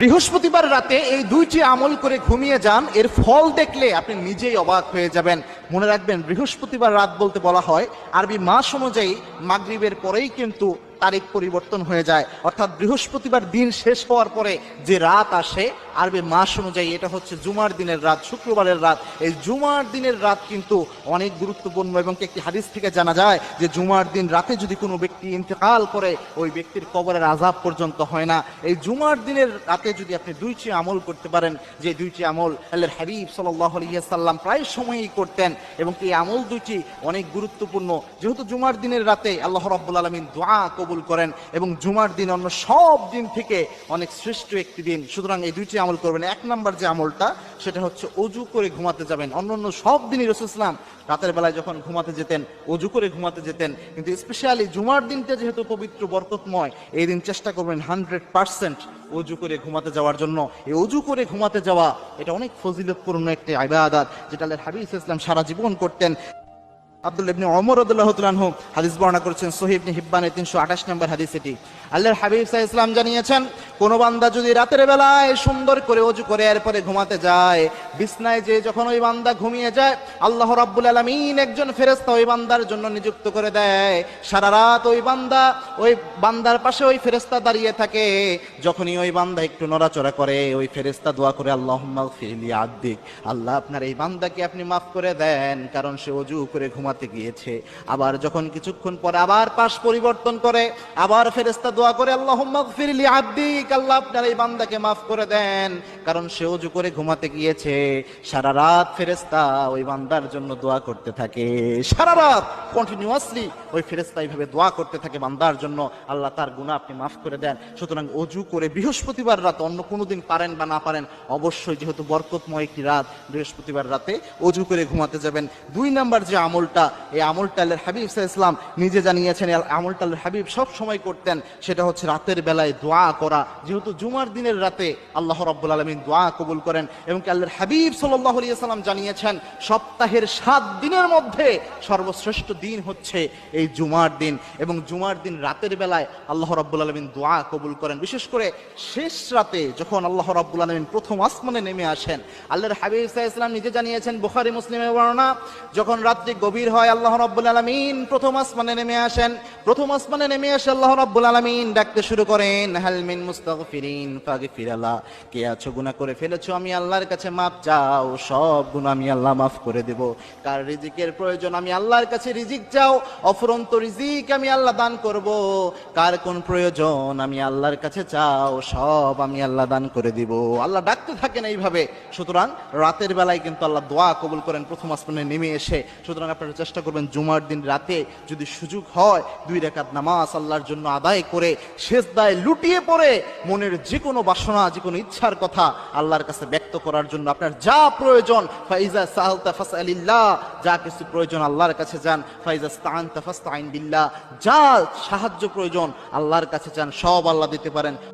বৃহস্পতিবার রাতে এই দুইটি আমল করে ঘুমিয়ে যান। এর ফল দেখলে আপনি নিজেই অবাক হয়ে যাবেন। মনে রাখবেন, বৃহস্পতিবার রাত বলতে বলা হয়, আরবি মাস অনুযায়ী মাগরীবের পরেই কিন্তু তারিখ পরিবর্তন হয়ে যায়। অর্থাৎ বৃহস্পতিবার দিন শেষ হওয়ার পরে যে রাত আসে, আরবি মাস অনুযায়ী এটা হচ্ছে জুমার দিনের রাত, শুক্রবারের রাত। এই জুমার দিনের রাত কিন্তু অনেক গুরুত্বপূর্ণ এবং একটি হাদিস থেকে জানা যায় যে জুমার দিন রাতে যদি কোনো ব্যক্তি ইন্তেকাল করে, ওই ব্যক্তির কবরের আজাব পর্যন্ত হয় না। এই জুমার দিনের রাতে যদি আপনি দুইটি আমল করতে পারেন, যে দুইটি আমল আল্লাহর হাবিব সাল্লাহ সাল্লাম প্রায় সময়ই করতেন এবং এই আমল দুইটি অনেক গুরুত্বপূর্ণ। যেহেতু জুমার দিনের রাতে আল্লাহ রাব্বুল আলমিন দোয়া কবুল করেন এবং জুমার দিন অন্য সব দিন থেকে অনেক শ্রেষ্ঠ একটি দিন। সুতরাং এই দুইটি আমল করবেন। এক নাম্বার যে আমলটা, সেটা হচ্ছে অজু করে ঘুমাতে যাবেন। অন্য অন্য সব দিনই রসুলাম রাতের বেলায় যখন ঘুমাতে যেতেন, অজু করে ঘুমাতে যেতেন। কিন্তু স্পেশালি জুমার দিনটা যেহেতু পবিত্র, বরকতময়, এই দিন চেষ্টা করবেন হান্ড্রেড পার্সেন্ট অজু করে ঘুমাতে যাওয়ার জন্য। এই অজু করে ঘুমাতে যাওয়া, এটা অনেক ফজিলতপূর্ণ একটি আইবাদাত যেটা হাবিব ইসলাম সারা জীবন করতেন। আব্দুল ইবনে ওমর রাদিয়াল্লাহু তাআলা আনহু হাদিস বর্ণনা করেছেন, সহিহ ইবনে হিব্বানের 328 নম্বর হাদিস এটি আল্লাহর হাবিব আলাইহি ইসলাম জানিয়েছেন, কোন বান্দা যদি রাতের বেলায় সুন্দর করে অজু করে এরপরে ঘুমাতে যায়, বিছনায় যে যখন ওই বান্দা ঘুমিয়ে যায়, আল্লাহ রাব্বুল আলামিন একজন ফেরেশতা ওই বান্দার জন্য নিযুক্ত করে দেয়। সারা রাত ওই বান্দা, ওই বান্দার পাশে ওই ফেরেস্তা দাঁড়িয়ে থাকে। যখনই ওই বান্দা একটু নড়াচড়া করে, ওই ফেরেস্তা দোয়া করে আল্লাহ ফিরলি আদ্দিক আল্লাহ আপনার এই বান্দাকে আপনি মাফ করে দেন, কারণ সে অজু করে ঘুমাতে গিয়েছে। আবার যখন কিছুক্ষণ পরে আবার পাশ পরিবর্তন করে, আবার ফেরেশতা দোয়া করে, আল্লাহুম্মা ফিরলি আব্দিক আল্লাহ আপনার এই বান্দাকে মাফ করে দেন। কারণ সে অজু করে ঘুমাতে গিয়েছে। সারা রাত ফেরেশতা ওই বান্দার জন্য দোয়া করতে থাকে। সারা রাত কন্টিনিউয়াসলি ওই ফেরেশতা এইভাবে দোয়া করতে থাকে বান্দার জন্য। আল্লাহ তার গুনাহ আপনি মাফ করে দেন। সুতরাং অজু করে বৃহস্পতিবার রাত, অন্য কোনো দিন পারেন বা না পারেন, অবশ্যই যেহেতু বরকতময় একটি রাত, বৃহস্পতিবার রাতে অজু করে ঘুমাতে যাবেন। দুই নাম্বার যে আমলটা এই আমলটা আল্লাহর হাবিব ইসলাম নিজে জানিয়েছেন আমলটা আল্লাহর হাবিব সব সময় করতেন, সেটা হচ্ছে রাতের বেলায় দোয়া করা। যেহেতু জুমার দিনের রাতে আল্লাহ রাব্বুল আলামিন দোয়া কবুল করেন, এবং আল্লাহর হাবিব সাল্লাল্লাহু সাল্লাম জানিয়েছেন, সপ্তাহের সাত দিনের মধ্যে সর্বশ্রেষ্ঠ দিন হচ্ছে এই জুমার দিন, এবং জুমার দিন রাতের বেলায় আল্লাহ রাব্বুল আলামিন দোয়া কবুল করেন। বিশেষ করে শেষ রাতে যখন আল্লাহ রাব্বুল আলামিন প্রথম আসমানে নেমে আসেন, আল্লাহর হাবিব সাল্লাম নিজে জানিয়েছেন, বুখারী মুসলিমের বর্ণনা, যখন রাত্রি গভীর হয় আল্লাহ রব্বুল আলমিন প্রথম আসমানে নেমে আসেন। প্রথম আসমানে নেমে আসে আল্লাহ রাব্বুল আলামিন, ডাকতে শুরু করেন, হাল মিন মুস্তাগফিরিন, ফাগফিরালা, কে আছো গুনাহ করে ফেলেছো? আমি আল্লাহর কাছে মাপ চাও, সব গুনাহ আমি আল্লাহ মাফ করে দেব। কার রিজিকের প্রয়োজন আমি আল্লাহর কাছে রিজিক চাও, অফুরন্ত রিজিক আমি আল্লাহ দান করব। কার কোন প্রয়োজন আমি আল্লাহর কাছে চাও, সব আমি আল্লাহ দান করে দিব। আল্লাহ ডাকতে থাকেন এইভাবে। সুতরাং রাতের বেলায় কিন্তু আল্লাহ দোয়া কবুল করেন, প্রথম আসমানে নেমে এসে। সুতরাং আপনারা চেষ্টা করবেন, জুমার দিন রাতে যদি সুযোগ হয়, দুই রেখাত নামাজ আল্লাহর জন্য আদায় করে শেষ দায় লুটিয়ে পড়ে মনের যে কোনো বাসনা, যে কোনো ইচ্ছার কথা আল্লাহর কাছে ব্যক্ত করার জন্য আপনার যা প্রয়োজন, ফাইজা সাহলতা ফাসআলিল্লাহ, যা কিছু প্রয়োজন আল্লাহর কাছে যান, ফাইজা স্তাআনতা তাফাস্তাইন বিল্লাহ, যা সাহায্য প্রয়োজন আল্লাহর কাছে যান, সব আল্লাহ দিতে পারেন।